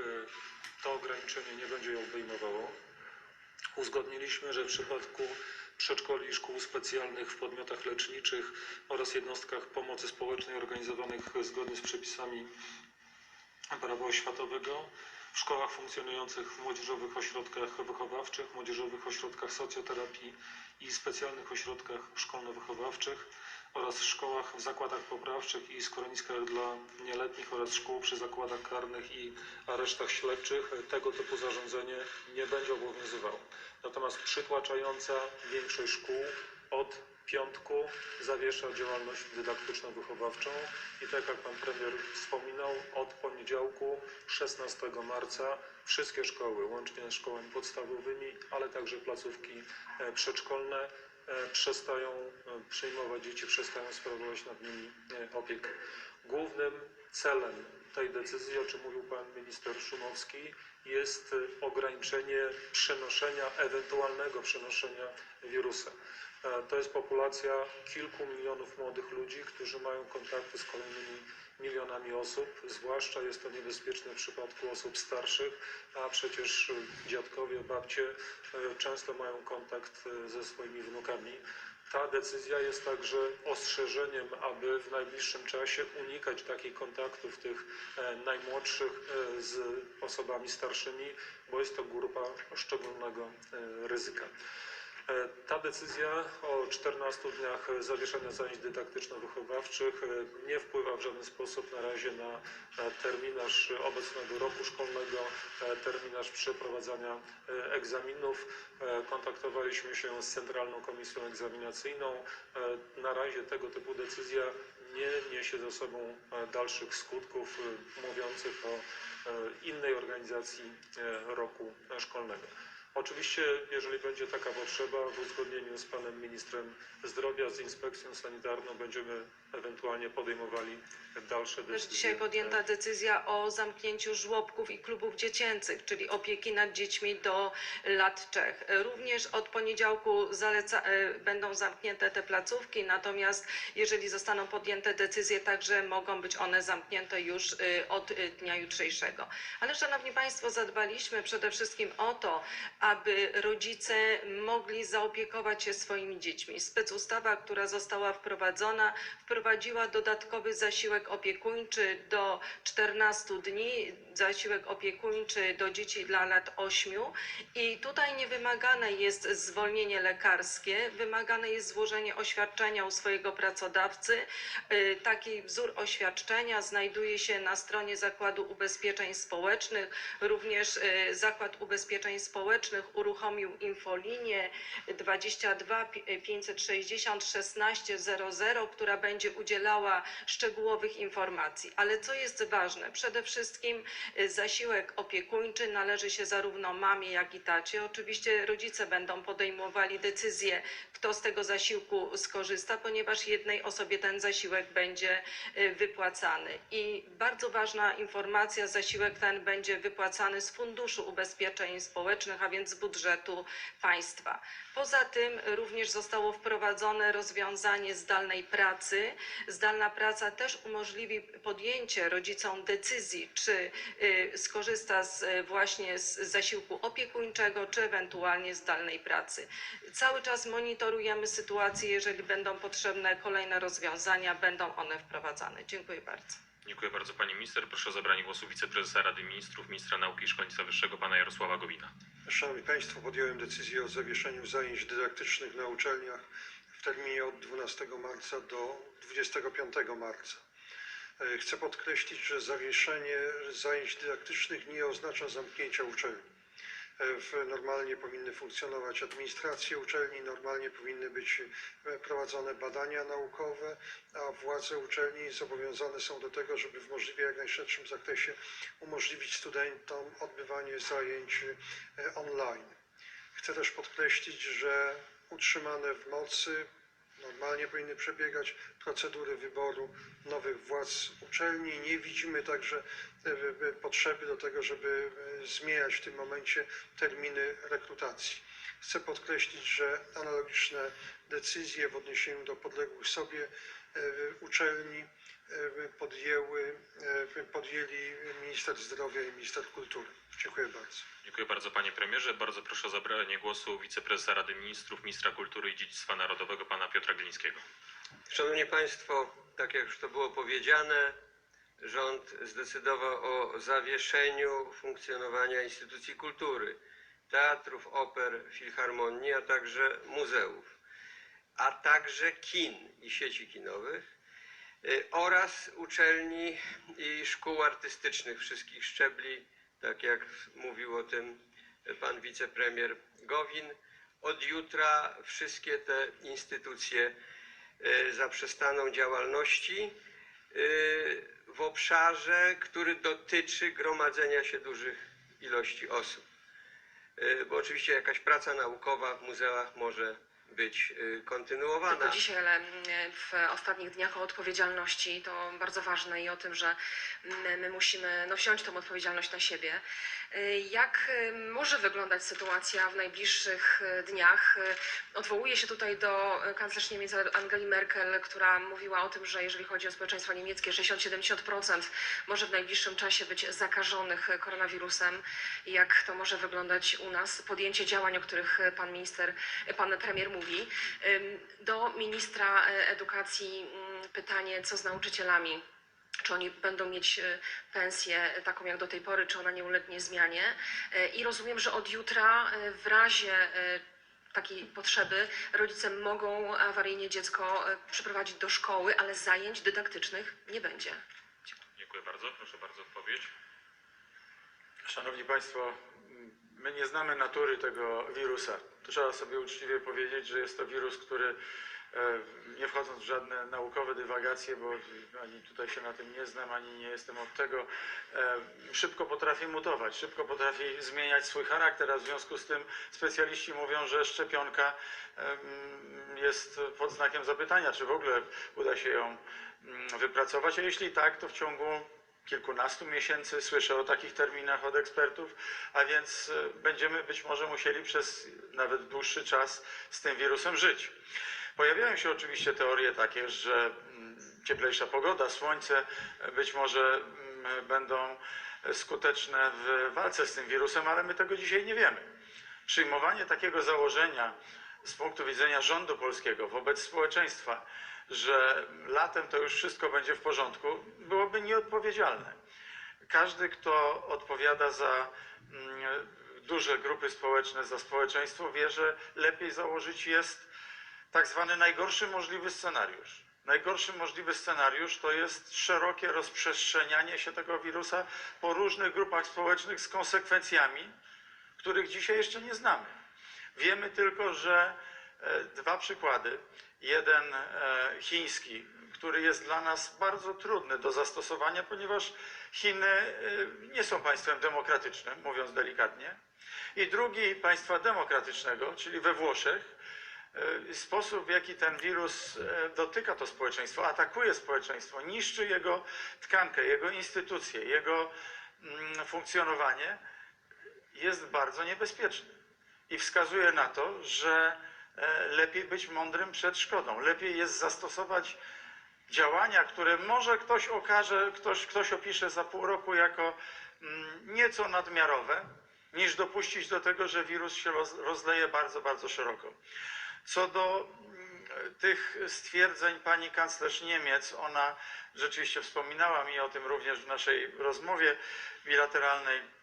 e, to ograniczenie nie będzie ją obejmowało. Uzgodniliśmy, że w przypadku przedszkoli i szkół specjalnych w podmiotach leczniczych oraz jednostkach pomocy społecznej organizowanych zgodnie z przepisami prawa oświatowego, w szkołach funkcjonujących w młodzieżowych ośrodkach wychowawczych, młodzieżowych ośrodkach socjoterapii i specjalnych ośrodkach szkolno-wychowawczych oraz w szkołach, w zakładach poprawczych i schroniskach dla nieletnich oraz szkół przy zakładach karnych i aresztach śledczych tego typu zarządzenie nie będzie obowiązywało. Natomiast przytłaczająca większość szkół od piątku zawiesza działalność dydaktyczno-wychowawczą i tak jak pan premier wspominał, od poniedziałku 16 marca wszystkie szkoły, łącznie z szkołami podstawowymi, ale także placówki e, przedszkolne przestają e, przyjmować dzieci, przestają sprawować nad nimi e, opiekę. Głównym celem tej decyzji, o czym mówił pan minister Szumowski, jest e, ograniczenie przenoszenia, ewentualnego przenoszenia wirusa. E, To jest populacja kilku milionów młodych ludzi, którzy mają kontakty z kolejnymi milionami osób. Zwłaszcza jest to niebezpieczne w przypadku osób starszych, a przecież dziadkowie, babcie e, często mają kontakt e, ze swoimi wnukami. Ta decyzja jest także ostrzeżeniem, aby w najbliższym czasie unikać takich kontaktów tych e, najmłodszych z osobami starszymi, bo jest to grupa szczególnego ryzyka. E, Ta decyzja o 14 dniach zawieszenia zajęć dydaktyczno-wychowawczych e, nie wpływa w żaden sposób na razie na terminarz obecnego roku szkolnego, e, terminarz przeprowadzania egzaminów. Kontaktowaliśmy się z Centralną Komisją Egzaminacyjną. Na razie tego typu decyzja nie niesie ze sobą dalszych skutków mówiących o innej organizacji roku szkolnego. Oczywiście, jeżeli będzie taka potrzeba, w uzgodnieniu z panem ministrem zdrowia, z inspekcją sanitarną będziemy ewentualnie podejmowali dalsze Też decyzje. dzisiaj podjęta decyzja o zamknięciu żłobków i klubów dziecięcych, czyli opieki nad dziećmi do lat trzech. Również od poniedziałku zaleca, e, będą zamknięte te placówki, natomiast jeżeli zostaną podjęte decyzje, także mogą być one zamknięte już e, od e, dnia jutrzejszego. Ale Szanowni Państwo, zadbaliśmy przede wszystkim o to, aby rodzice mogli zaopiekować się swoimi dziećmi. Specustawa, która została wprowadzona, wprowadziła dodatkowy zasiłek opiekuńczy do 14 dni, zasiłek opiekuńczy do dzieci dla lat 8 i tutaj nie wymagane jest zwolnienie lekarskie, wymagane jest złożenie oświadczenia u swojego pracodawcy. Y, Taki wzór oświadczenia znajduje się na stronie Zakładu Ubezpieczeń Społecznych. Również y, Zakład Ubezpieczeń Społecznych uruchomił infolinię 22 560 1600, która będzie udzielała szczegółowych informacji. Ale co jest ważne? Przede wszystkim y, zasiłek opiekuńczy należy się zarówno mamie, jak i tacie. Oczywiście rodzice będą podejmowali decyzję, kto z tego zasiłku skorzysta, ponieważ jednej osobie ten zasiłek będzie y, wypłacany. I bardzo ważna informacja, zasiłek ten będzie wypłacany z Funduszu Ubezpieczeń Społecznych, a więc z budżetu państwa. Poza tym również zostało wprowadzone rozwiązanie zdalnej pracy. Zdalna praca też umożliwi podjęcie rodzicom decyzji, czy y, skorzysta z, właśnie z zasiłku opiekuńczego, czy ewentualnie zdalnej pracy. Cały czas monitorujemy sytuację, jeżeli będą potrzebne kolejne rozwiązania, będą one wprowadzane. Dziękuję bardzo. Dziękuję bardzo pani minister. Proszę o zabranie głosu wiceprezesa Rady Ministrów, ministra nauki i szkolnictwa wyższego, pana Jarosława Gowina. Szanowni Państwo, podjąłem decyzję o zawieszeniu zajęć dydaktycznych na uczelniach w terminie od 12 marca do 25 marca. E, Chcę podkreślić, że zawieszenie zajęć dydaktycznych nie oznacza zamknięcia uczelni. Normalnie powinny funkcjonować administracje uczelni, normalnie powinny być e, prowadzone badania naukowe, a władze uczelni zobowiązane są do tego, żeby w możliwie jak najszerszym zakresie umożliwić studentom odbywanie zajęć e, online. Chcę też podkreślić, że utrzymane w mocy normalnie powinny przebiegać procedury wyboru nowych władz uczelni. Nie widzimy także e, e, potrzeby do tego, żeby e, zmieniać w tym momencie terminy rekrutacji. Chcę podkreślić, że analogiczne decyzje w odniesieniu do podległych sobie uczelni podjęły, podjęli minister zdrowia i minister kultury. Dziękuję bardzo. Dziękuję bardzo panie premierze. Bardzo proszę o zabranie głosu wiceprezesa Rady Ministrów, ministra kultury i dziedzictwa narodowego, pana Piotra Glińskiego. Szanowni Państwo, tak jak już to było powiedziane, rząd zdecydował o zawieszeniu funkcjonowania instytucji kultury, teatrów, oper, filharmonii, a także muzeów, a także kin i sieci kinowych y, oraz uczelni i szkół artystycznych wszystkich szczebli, tak jak mówił o tym pan wicepremier Gowin. Od jutra wszystkie te instytucje y, zaprzestaną działalności y, w obszarze, który dotyczy gromadzenia się dużych ilości osób. Y, Bo oczywiście jakaś praca naukowa w muzeach może być y, kontynuowana. Tylko dzisiaj, ale mm, w ostatnich dniach o odpowiedzialności to bardzo ważne i o tym, że mm, my musimy no, wziąć tą odpowiedzialność na siebie. Y, Jak y, może wyglądać sytuacja w najbliższych dniach? Odwołuję się tutaj do kanclerz Niemiec Angeli Merkel, która mówiła o tym, że jeżeli chodzi o społeczeństwo niemieckie, 60-70% może w najbliższym czasie być zakażonych koronawirusem. Jak to może wyglądać u nas? Podjęcie działań, o których pan minister, pan premier mówi. Do ministra e, edukacji mm, pytanie, co z nauczycielami? Czy oni będą mieć e, pensję taką jak do tej pory, czy ona nie ulegnie zmianie? E, I rozumiem, że od jutra w razie takiej potrzeby rodzice mogą awaryjnie dziecko przyprowadzić do szkoły, ale zajęć dydaktycznych nie będzie. Dziękuję bardzo. Proszę bardzo o odpowiedź. Szanowni Państwo, my nie znamy natury tego wirusa. Trzeba sobie uczciwie powiedzieć, że jest to wirus, który e, nie wchodząc w żadne naukowe dywagacje, bo ani tutaj się na tym nie znam, ani nie jestem od tego, e, szybko potrafi mutować, szybko potrafi zmieniać swój charakter, a w związku z tym specjaliści mówią, że szczepionka jest pod znakiem zapytania, czy w ogóle uda się ją mm, wypracować, a jeśli tak, to w ciągu kilkunastu miesięcy, słyszę o takich terminach od ekspertów, a więc e, będziemy być może musieli przez nawet dłuższy czas z tym wirusem żyć. Pojawiają się oczywiście teorie takie, że mm, cieplejsza pogoda, słońce e, być może mm, będą skuteczne w walce z tym wirusem, ale my tego dzisiaj nie wiemy. Przyjmowanie takiego założenia z punktu widzenia rządu polskiego wobec społeczeństwa, że latem to już wszystko będzie w porządku, byłoby nieodpowiedzialne. Każdy, kto odpowiada za mm, duże grupy społeczne, za społeczeństwo, wie, że lepiej założyć jest tak zwany najgorszy możliwy scenariusz. Najgorszy możliwy scenariusz to jest szerokie rozprzestrzenianie się tego wirusa po różnych grupach społecznych z konsekwencjami, których dzisiaj jeszcze nie znamy. Wiemy tylko, że e, dwa przykłady. Jeden e, chiński, który jest dla nas bardzo trudny do zastosowania, ponieważ Chiny e, nie są państwem demokratycznym, mówiąc delikatnie. I drugi państwa demokratycznego, czyli we Włoszech, e, sposób, w jaki ten wirus dotyka to społeczeństwo, atakuje społeczeństwo, niszczy jego tkankę, jego instytucje, jego mm, funkcjonowanie, jest bardzo niebezpieczny. I wskazuje na to, że lepiej być mądrym przed szkodą. Lepiej jest zastosować działania, które może ktoś okaże, ktoś, ktoś opisze za pół roku jako mm, nieco nadmiarowe, niż dopuścić do tego, że wirus się roz, rozleje bardzo, bardzo szeroko. Co do mm, tych stwierdzeń pani kanclerz Niemiec, ona rzeczywiście wspominała mi o tym również w naszej rozmowie bilateralnej.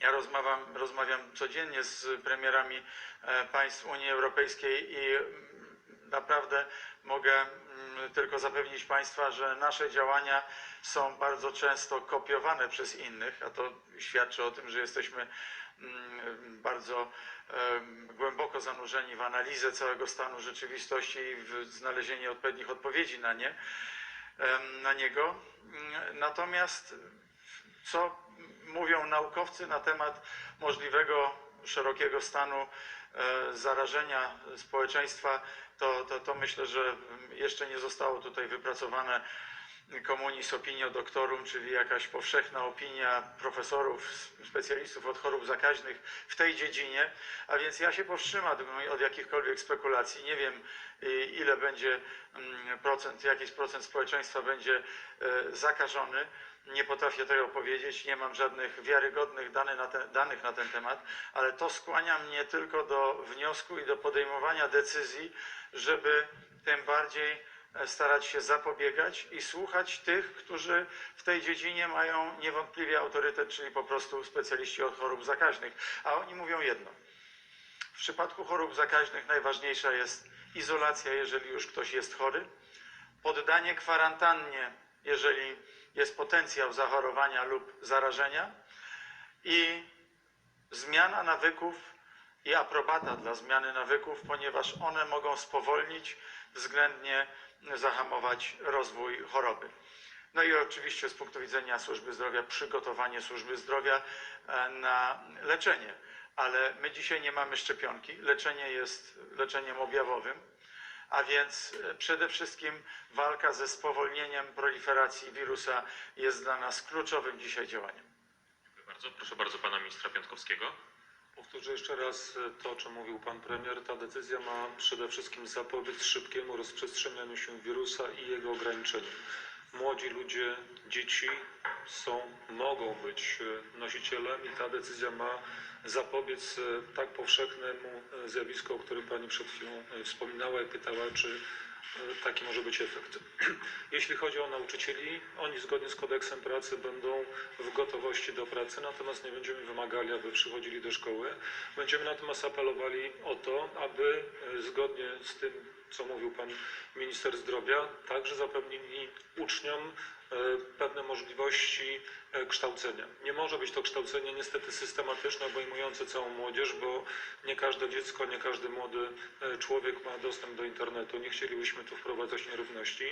Ja rozmawiam, rozmawiam codziennie z premierami e, państw Unii Europejskiej i naprawdę mogę mm, tylko zapewnić Państwa, że nasze działania są bardzo często kopiowane przez innych, a to świadczy o tym, że jesteśmy mm, bardzo głęboko zanurzeni w analizę całego stanu rzeczywistości i w znalezienie odpowiednich odpowiedzi na nie, na niego. Mm, Natomiast co mówią naukowcy na temat możliwego szerokiego stanu e, zarażenia społeczeństwa, to, to, to myślę, że jeszcze nie zostało tutaj wypracowane communis opinio doctorum, czyli jakaś powszechna opinia profesorów, specjalistów od chorób zakaźnych w tej dziedzinie, a więc ja się powstrzymam od jakichkolwiek spekulacji. Nie wiem, ile będzie mm, procent, jakiś procent społeczeństwa będzie e, zakażony. Nie potrafię tego powiedzieć, nie mam żadnych wiarygodnych danych na, ten, danych na ten temat, ale to skłania mnie tylko do wniosku i do podejmowania decyzji, żeby tym bardziej e, starać się zapobiegać i słuchać tych, którzy w tej dziedzinie mają niewątpliwie autorytet, czyli po prostu specjaliści od chorób zakaźnych. A oni mówią jedno. W przypadku chorób zakaźnych najważniejsza jest izolacja, jeżeli już ktoś jest chory, poddanie kwarantannie, jeżeli jest potencjał zachorowania lub zarażenia i zmiana nawyków i aprobata dla zmiany nawyków, ponieważ one mogą spowolnić, względnie zahamować rozwój choroby. No i oczywiście z punktu widzenia służby zdrowia, przygotowanie służby zdrowia e, na leczenie. Ale my dzisiaj nie mamy szczepionki. Leczenie jest leczeniem objawowym, a więc e, przede wszystkim walka ze spowolnieniem proliferacji wirusa jest dla nas kluczowym dzisiaj działaniem. Dziękuję bardzo. Proszę bardzo pana ministra Piątkowskiego. Powtórzę jeszcze raz e, to, o czym mówił pan premier. Ta decyzja ma przede wszystkim zapobiec szybkiemu rozprzestrzenianiu się wirusa i jego ograniczeniu. Młodzi ludzie, dzieci są, mogą być e, nosicielem i ta decyzja ma zapobiec e, tak powszechnemu e, zjawisku, o którym pani przed chwilą wspominała i pytała, czy taki może być efekt. Jeśli chodzi o nauczycieli, oni zgodnie z kodeksem pracy będą w gotowości do pracy, natomiast nie będziemy wymagali, aby przychodzili do szkoły. Będziemy natomiast apelowali o to, aby zgodnie z tym, co mówił pan minister zdrowia, także zapewnili uczniom e, pewne możliwości e, kształcenia. Nie może być to kształcenie niestety systematyczne, obejmujące całą młodzież, bo nie każde dziecko, nie każdy młody e, człowiek ma dostęp do internetu. Nie chcielibyśmy tu wprowadzać nierówności,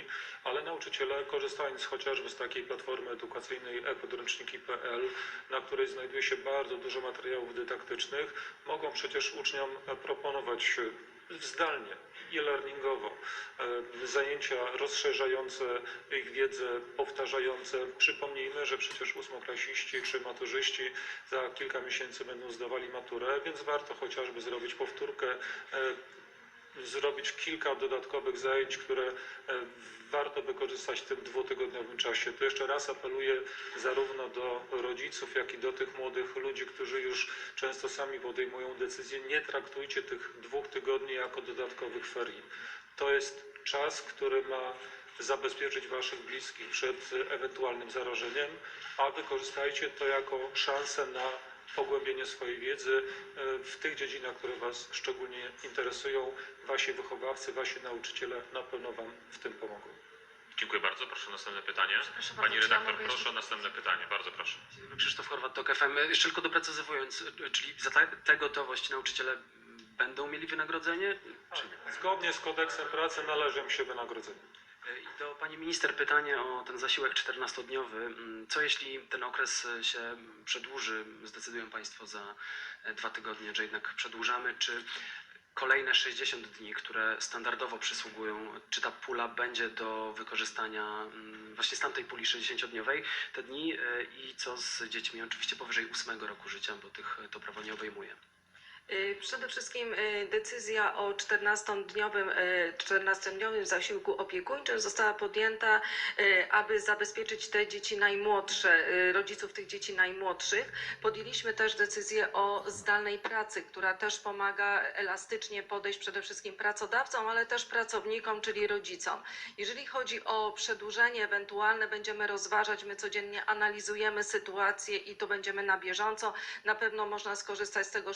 ale nauczyciele, korzystając chociażby z takiej platformy edukacyjnej epodręczniki.pl, na której znajduje się bardzo dużo materiałów dydaktycznych, mogą przecież uczniom proponować zdalnie e-learningowo e, zajęcia rozszerzające ich wiedzę, powtarzające. Przypomnijmy, że przecież ósmoklasiści czy maturzyści za kilka miesięcy będą zdawali maturę, więc warto chociażby zrobić powtórkę e, zrobić kilka dodatkowych zajęć, które e, warto wykorzystać w tym dwutygodniowym czasie. Tu jeszcze raz apeluję zarówno do rodziców, jak i do tych młodych ludzi, którzy już często sami podejmują decyzje. Nie traktujcie tych dwóch tygodni jako dodatkowych ferii. To jest czas, który ma zabezpieczyć Waszych bliskich przed ewentualnym zarażeniem, a wykorzystajcie to jako szansę na pogłębienie swojej wiedzy e, w tych dziedzinach, które Was szczególnie interesują. Wasi wychowawcy, Wasi nauczyciele na pewno Wam w tym pomogą. Dziękuję bardzo. Proszę o następne pytanie. Proszę Pani bardzo, redaktor, proszę jeszcze- o następne pytanie. Bardzo proszę. Krzysztof Horwat, TOK FM. Jeszcze tylko doprecyzowując, y, czyli za ta- tę gotowość nauczyciele będą mieli wynagrodzenie, czy nie? Zgodnie z kodeksem pracy należy im się wynagrodzenie. I do pani minister pytanie o ten zasiłek 14-dniowy. Mm, Co jeśli ten okres y, się przedłuży, zdecydują państwo za e, dwa tygodnie, że jednak przedłużamy, czy kolejne 60 dni, które standardowo przysługują, czy ta pula będzie do wykorzystania mm, właśnie z tamtej puli 60-dniowej te dni y, i co z dziećmi oczywiście powyżej 8 roku życia, bo tych to prawo nie obejmuje. Y, Przede wszystkim y, decyzja o 14-dniowym, y, 14-dniowym zasiłku opiekuńczym została podjęta, y, aby zabezpieczyć te dzieci najmłodsze, y, rodziców tych dzieci najmłodszych. Podjęliśmy też decyzję o zdalnej pracy, która też pomaga elastycznie podejść przede wszystkim pracodawcom, ale też pracownikom, czyli rodzicom. Jeżeli chodzi o przedłużenie ewentualne, będziemy rozważać, my codziennie analizujemy sytuację i to będziemy na bieżąco. Na pewno można skorzystać z tego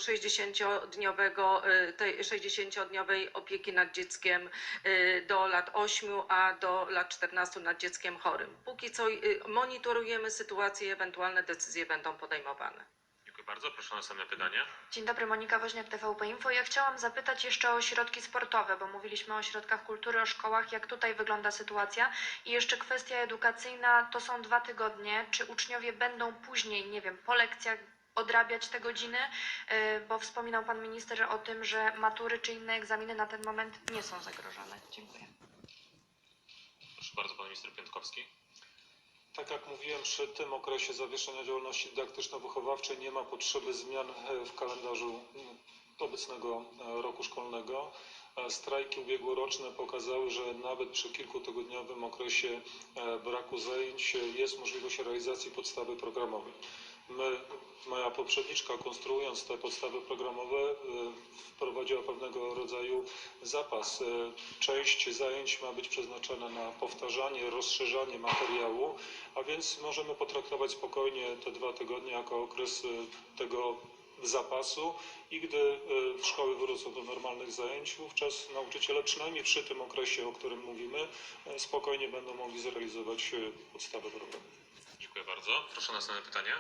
60-dniowego, y, tej 60-dniowej opieki nad dzieckiem y, do lat 8, a do lat 14 nad dzieckiem chorym. Póki co y, monitorujemy sytuację i ewentualne decyzje będą podejmowane. Dziękuję bardzo. Proszę o następne pytanie. Dzień dobry, Monika Woźniak, TVP Info. Ja chciałam zapytać jeszcze o środki sportowe, bo mówiliśmy o środkach kultury, o szkołach. Jak tutaj wygląda sytuacja? I jeszcze kwestia edukacyjna, to są dwa tygodnie. Czy uczniowie będą później, nie wiem, po lekcjach odrabiać te godziny? Yy, Bo wspominał Pan Minister o tym, że matury czy inne egzaminy na ten moment nie są zagrożone. Dziękuję. Proszę bardzo, pan minister Piątkowski. Tak jak mówiłem, przy tym okresie zawieszenia działalności dydaktyczno-wychowawczej nie ma potrzeby zmian e, w kalendarzu mm, obecnego e, roku szkolnego. E, Strajki ubiegłoroczne pokazały, że nawet przy kilkutygodniowym okresie e, braku zajęć e, jest możliwość realizacji podstawy programowej. My, moja poprzedniczka, konstruując te podstawy programowe, e, wprowadziła pewnego rodzaju zapas. E, Część zajęć ma być przeznaczona na powtarzanie, rozszerzanie materiału, a więc możemy potraktować spokojnie te dwa tygodnie jako okres e, tego zapasu i gdy szkoły wrócą do normalnych zajęć, wówczas nauczyciele, przynajmniej przy tym okresie, o którym mówimy, spokojnie będą mogli zrealizować podstawę programu. Dziękuję bardzo. Proszę o następne pytanie.